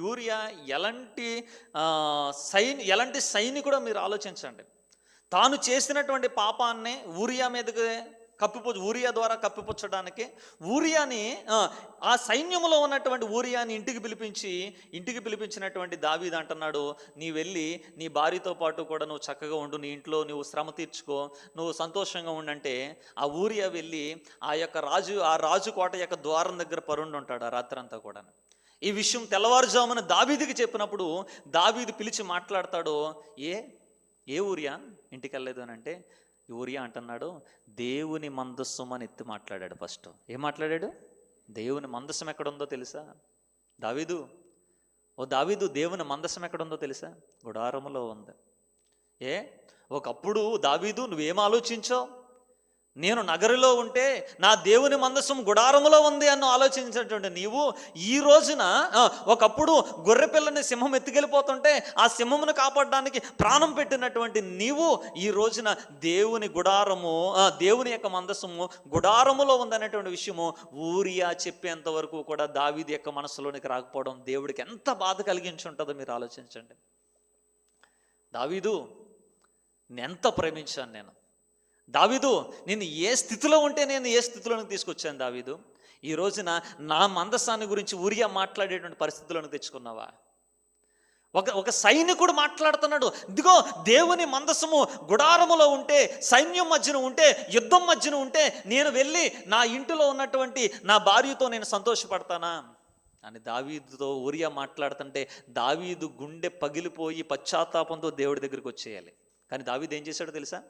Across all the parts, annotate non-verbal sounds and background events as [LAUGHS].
Urea ఎలాంటి ఆ, sign ఎలాంటి సైనికుడో మీరు ఆలోచించండి. తాను చేసినటువంటి పాపాన్ని ఊరియా మీదకి కప్పిపు ఊరియా ద్వారా కప్పిపుచ్చడానికి ఊరియాని ఆ, ఆ సైన్యంలో ఉన్నటువంటి ఊరియాని ఇంటికి పిలిపించి ఇంటికి పిలిపించినటువంటి దావీద్ అంటున్నాడు నీ వెళ్ళి నీ భార్యతో పాటు కూడా నువ్వు చక్కగా ఉండు నీ ఇంట్లో నువ్వు శ్రమ తీర్చుకో నువ్వు సంతోషంగా ఉండంటే ఆ ఊరియా వెళ్ళి ఆ యొక్క రాజు ఆ రాజు కోట యొక్క ద్వారం దగ్గర పరుండి ఉంటాడు ఆ రాత్రంతా కూడా ఈ విషయం తెల్లవారుజామున దావీదికి చెప్పినప్పుడు దావీదు పిలిచి మాట్లాడతాడు ఏ ఏ ఊరియా? ఇంటికి వెళ్ళలేదు అని అంటే ఊరియా? అంటున్నాడు. దేవుని మందస్సుమని అని ఎత్తి మాట్లాడాడు ఫస్ట్. ఏం మాట్లాడాడు? దేవుని మందస్సం ఎక్కడుందో తెలుసా? దావీదు ఓ దావీదు దేవుని మందస్సం ఎక్కడుందో తెలుసా? గుడారములో ఉంది. ఏ ఒకప్పుడు దావీదు నువ్వేం ఆలోచించావు? నేను నగరులో ఉంటే నా దేవుని మందసం గుడారములో ఉంది అని ఆలోచించినటువంటి నీవు ఈ రోజున ఆ, ఒకప్పుడు గొర్రె పిల్లని సింహం ఎత్తుకెళ్ళిపోతుంటే ఆ సింహమును కాపాడడానికి ప్రాణం పెట్టినటువంటి నీవు ఈ రోజున దేవుని గుడారము ఆ, దేవుని యొక్క మందసము గుడారములో ఉందనేటువంటి విషయము ఊరియా చెప్పేంత వరకు కూడా దావీది యొక్క మనసులోనికి రాకపోవడం దేవుడికి ఎంత బాధ కలిగించి ఉంటుందో మీరు ఆలోచించండి. దావీదు నేను ఎంత ప్రేమించాను నేను? దావీదు నేను ఏ స్థితిలో ఉంటే నేను ఏ స్థితిలోనికి తీసుకొచ్చాను దావీదు? ఈ రోజున నా మందస్థాన్ని గురించి ఉరియా మాట్లాడేటువంటి పరిస్థితులను తెచ్చుకున్నావా? ఒక ఒక సైనికుడు మాట్లాడుతున్నాడు ఇదిగో దేవుని మందసము గుడారములో ఉంటే సైన్యం మధ్యన ఉంటే యుద్ధం మధ్యన ఉంటే నేను వెళ్ళి నా ఇంటిలో ఉన్నటువంటి నా భార్యతో నేను సంతోషపడతానా? అని దావీదుతో ఊరియా మాట్లాడుతుంటే దావీదు గుండె పగిలిపోయి పశ్చాత్తాపంతో దేవుడి దగ్గరికి వచ్చేయాలి. కానీ దావీదు ఏం చేశాడో తెలుసా?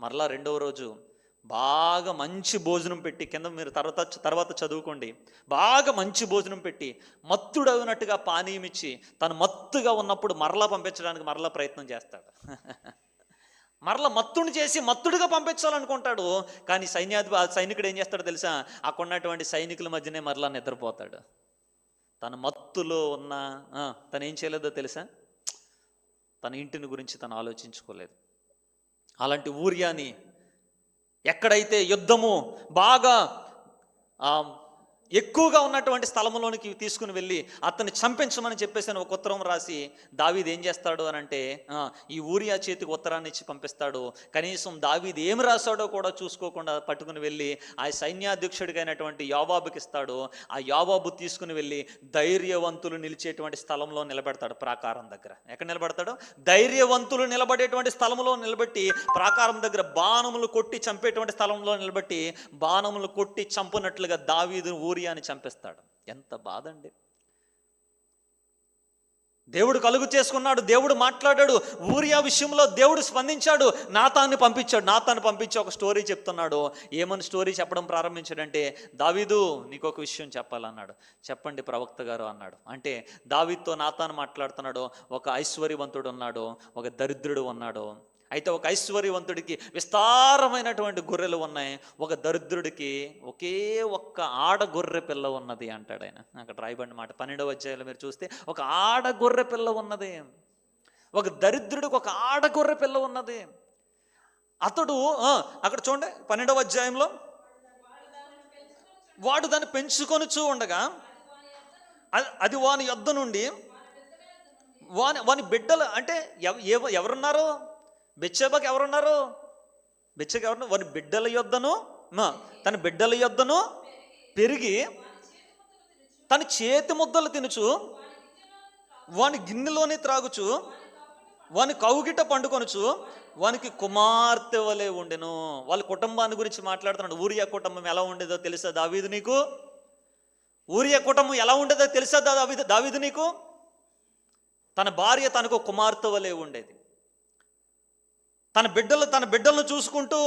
మరలా రెండవ రోజు బాగా మంచి భోజనం పెట్టి కింద మీరు తర్వాత తర్వాత చదువుకోండి. బాగా మంచి భోజనం పెట్టి మత్తుడవినట్టుగా పానీయం ఇచ్చి తను మత్తుగా ఉన్నప్పుడు మరలా పంపించడానికి మరలా ప్రయత్నం చేస్తాడు. [LAUGHS] మరలా మత్తుని చేసి మత్తుడిగా పంపించాలనుకుంటాడు. కానీ సైన్యాధి సైనికుడు ఏం చేస్తాడో తెలుసా? అక్కడున్నటువంటి సైనికుల మధ్యనే మరలా నిద్రపోతాడు. తన మత్తులో ఉన్న ఆ, తను ఏం చేయలేదో తెలుసా? తన ఇంటిని గురించి తను ఆలోచించుకోలేదు. అలాంటి ఊరియాని ఎక్కడైతే యుద్ధము బాగా ఎక్కువగా ఉన్నటువంటి స్థలంలోనికి తీసుకుని వెళ్ళి అతన్ని చంపించమని చెప్పేసి ఒక ఉత్తరం రాసి దావీది ఏం చేస్తాడు అని అంటే ఈ ఊరియా చేతికి ఉత్తరాన్ని ఇచ్చి పంపిస్తాడు. కనీసం దావీది ఏం రాశాడో కూడా చూసుకోకుండా పట్టుకుని వెళ్ళి ఆ సైన్యాధ్యక్షుడికి అయినటువంటి ఇస్తాడు. ఆ యోబాబు తీసుకుని వెళ్ళి ధైర్యవంతులు నిలిచేటువంటి స్థలంలో నిలబెడతాడు ప్రాకారం దగ్గర. ఎక్కడ నిలబెడతాడు? ధైర్యవంతులు నిలబడేటువంటి స్థలంలో నిలబెట్టి ప్రాకారం దగ్గర బాణములు కొట్టి చంపేటువంటి స్థలంలో నిలబెట్టి బాణములు కొట్టి చంపినట్లుగా దావీదు ఊరి ఊరియాని చంపేస్తాడు. ఎంత బాధ అండి దేవుడు కలుగు చేసుకున్నాడు దేవుడు మాట్లాడాడు ఊరియా విషయంలో దేవుడు స్పందించాడు నాతాన్ని పంపించాడు. నాతాన్ని పంపించి ఒక స్టోరీ చెప్తున్నాడు. ఏమని స్టోరీ చెప్పడం ప్రారంభించాడంటే దావీదు నీకు ఒక విషయం చెప్పాలన్నాడు. చెప్పండి ప్రవక్త గారు అన్నాడు. అంటే దావీద్తో నాతాను మాట్లాడుతున్నాడు ఒక ఐశ్వర్యవంతుడు ఉన్నాడు ఒక దరిద్రుడు ఉన్నాడు. అయితే ఒక ఐశ్వర్యవంతుడికి విస్తారమైనటువంటి గొర్రెలు ఉన్నాయి. ఒక దరిద్రుడికి ఒకే ఒక్క ఆడ గొర్రె పిల్ల ఉన్నది అంటాడు ఆయన. అక్కడ రాయబడిన మాట. పన్నెండవ అధ్యాయంలో మీరు చూస్తే ఒక ఆడ గొర్రె పిల్ల ఉన్నది. ఒక దరిద్రుడికి ఒక ఆడ గొర్రె పిల్ల ఉన్నది. అతడు అక్కడ చూడండి పన్నెండవ అధ్యాయంలో వాడు దాన్ని పెంచుకొని చూ ఉండగా అది- అది వాని యొద్ద నుండి వాని వాని బిడ్డలు అంటే ఎవ- ఎవ- ఎవరున్నారు? బెచ్చబాకి ఎవరున్నారు? బెచ్చకి ఎవరు వారి బిడ్డల యొద్దను మా, తన బిడ్డల యొద్దను పెరిగి తన చేతి ముద్దలు తినుచు వాని గిన్నెలోనే త్రాగుచు వాని కౌగిట పండుకొనుచు వానికి కుమార్తె వలె ఉండెను. వాళ్ళ కుటుంబాన్ని గురించి మాట్లాడుతున్నాడు. ఊరియా కుటుంబం ఎలా ఉండేదో తెలుసా దావీదు నీకు? ఊరియా కుటుంబం ఎలా ఉండేదో తెలుసా దావీదు దావీదు నీకు? తన భార్య తనకు కుమార్తె వలె ఉండేది. తన బిడ్డలు తన బిడ్డలను చూసుకుంటూ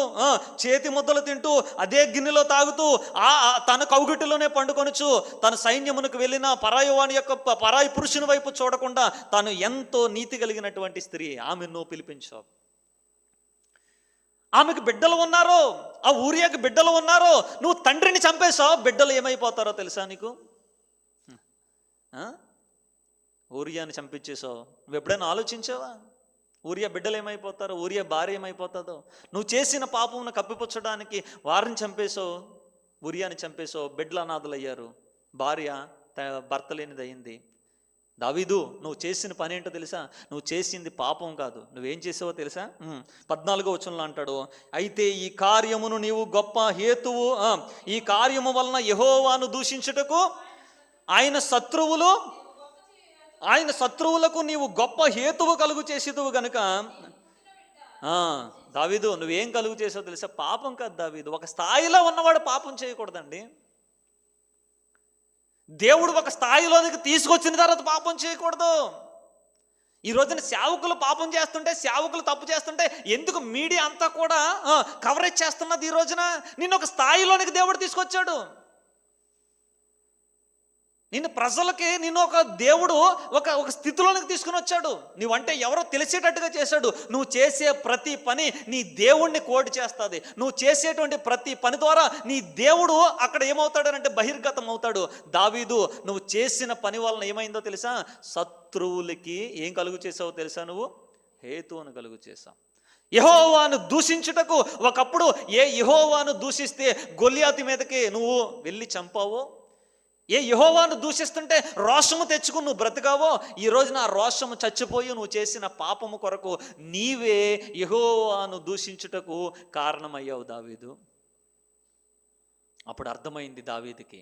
చేతి ముద్దలు తింటూ అదే గిన్నెలో తాగుతూ ఆ తన కౌగిటిలోనే పండుకొనుచు తన సైన్యమునకు వెళ్ళిన పరాయి వాని యొక్క పరాయి పురుషుని వైపు చూడకుండా తాను ఎంతో నీతి కలిగినటువంటి స్త్రీ ఆమె నువ్వు పిలిపించావు. ఆమెకు బిడ్డలు ఉన్నారో ఆ ఊరియాకి బిడ్డలు ఉన్నారో నువ్వు తండ్రిని చంపేశావు? బిడ్డలు ఏమైపోతారో తెలుసా నీకు? ఆ? ఊరియాని చంపించేసావు నువ్వు ఎప్పుడైనా ఆలోచించావా? ఊరియా బిడ్డలు ఏమైపోతారో ఊరియా భార్య ఏమైపోతుందో నువ్వు చేసిన పాపమును కప్పిపుచ్చడానికి వారిని చంపేసావు ఉరియాని చంపేసావు బిడ్డలు అనాథులయ్యారు. భార్య భర్త లేనిదయ్యింది దావీదు నువ్వు చేసిన పని ఏంటో తెలుసా? నువ్వు చేసింది పాపం కాదు. నువ్వేం చేసావో తెలుసా? పద్నాలుగో వచనంలో అంటాడు అయితే ఈ కార్యమును నీవు గొప్ప హేతువు ఈ కార్యము వలన యహోవాను దూషించుటకు ఆయన శత్రువులు ఆయన శత్రువులకు నీవు గొప్ప హేతువు కలుగు చేసేదువు గనుక దావీదు నువ్వేం కలుగు చేసావు తెలుసా? పాపం కాదు దావీదు. ఒక స్థాయిలో ఉన్నవాడు పాపం చేయకూడదండి. దేవుడు ఒక స్థాయిలోనికి తీసుకొచ్చిన తర్వాత పాపం చేయకూడదు. ఈ రోజున సేవకులు పాపం చేస్తుంటే సేవకులు తప్పు చేస్తుంటే ఎందుకు మీడియా అంతా కూడా కవరేజ్ చేస్తున్నది ఈ రోజున? నిన్ను ఒక స్థాయిలోనికి దేవుడు తీసుకొచ్చాడు. నిన్ను ప్రజలకి నిన్ను ఒక దేవుడు ఒక ఒక స్థితిలోనికి తీసుకుని వచ్చాడు. నువ్వంటే ఎవరో తెలిసేటట్టుగా చేశాడు. నువ్వు చేసే ప్రతి పని నీ దేవుణ్ణి కోటి చేస్తుంది. నువ్వు చేసేటువంటి ప్రతి పని ద్వారా నీ దేవుడు అక్కడ ఏమవుతాడనంటే బహిర్గతం అవుతాడు దావీదు నువ్వు చేసిన పని వలన ఏమైందో తెలుసా? శత్రువులకి ఏం కలుగు చేసావో తెలుసా నువ్వు? హేతువును కలుగు చేసావు యహోవాను దూషించుటకు ఒకప్పుడు ఏ యహోవాను దూషిస్తే గొల్లియాతి మీదకి నువ్వు వెళ్ళి చంపావో? ఏ యహోవాను దూషిస్తుంటే రోషము తెచ్చుకుని నువ్వు బ్రతకావో ఈ నా రోషము చచ్చిపోయి నువ్వు చేసిన పాపము కొరకు నీవే యహోవాను దూషించుటకు కారణమయ్యావు దావీదు. అప్పుడు అర్థమైంది దావీదికి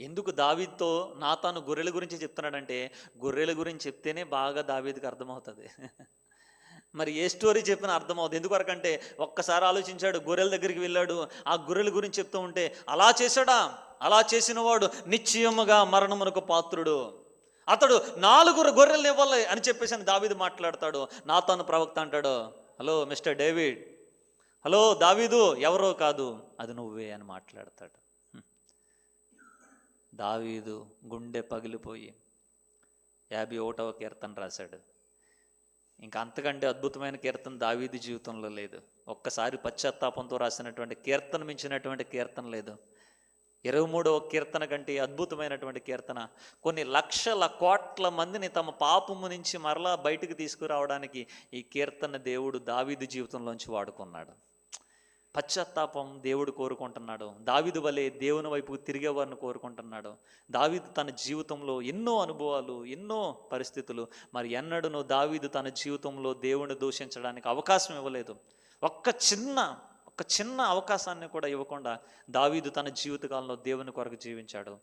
ఎందుకు దావీద్తో నాతాను గొర్రెల గురించి చెప్తున్నాడంటే గొర్రెల గురించి చెప్తేనే బాగా దావీదికి అర్థమవుతుంది. మరి ఏ స్టోరీ చెప్పినా అర్థమవుతుంది ఎందుకొరకంటే ఒక్కసారి ఆలోచించాడు గొర్రెల దగ్గరికి వెళ్ళాడు ఆ గొర్రెల గురించి చెప్తూ ఉంటే అలా చేశాడా? అలా చేసినవాడు నిశ్చయముగా మరణమునకు పాత్రుడు. అతడు నాలుగురు గొర్రెలు ఇవ్వాలి అని చెప్పేసి అని దావీదు మాట్లాడతాడు. నాతాను ప్రవక్త అంటాడు హలో మిస్టర్ డేవిడ్. హలో దావీదు ఎవరో కాదు. అది నువ్వే అని మాట్లాడతాడు. దావీదు గుండె పగిలిపోయి యాభై ఒకటవ కీర్తన రాశాడు. ఇంకా అంతకంటే అద్భుతమైన కీర్తన దావీది జీవితంలో లేదు. ఒక్కసారి పశ్చాత్తాపంతో రాసినటువంటి కీర్తన మించినటువంటి కీర్తన లేదు. ఇరవై మూడవ కీర్తన కంటే అద్భుతమైనటువంటి కీర్తన కొన్ని లక్షల కోట్ల మందిని తమ పాపము నుంచి మరలా బయటకు తీసుకురావడానికి ఈ కీర్తన దేవుడు దావీదు జీవితంలోంచి వాడుకున్నాడు. పశ్చాత్తాపం దేవుడు కోరుకుంటున్నాడు. దావిదు వలె దేవుని వైపుకు తిరిగేవారిని కోరుకుంటున్నాడు. దావీదు తన జీవితంలో ఎన్నో అనుభవాలు ఎన్నో పరిస్థితులు మరి ఎన్నడూను దావీదు తన జీవితంలో దేవుని దూషించడానికి అవకాశం ఇవ్వలేదు. ఒక్క చిన్న ఒక చిన్న అవకాశాన్ని కూడా ఇవ్వకుండా దావీదు తన జీవితకాలంలో దేవుని కొరకు జీవించాడు.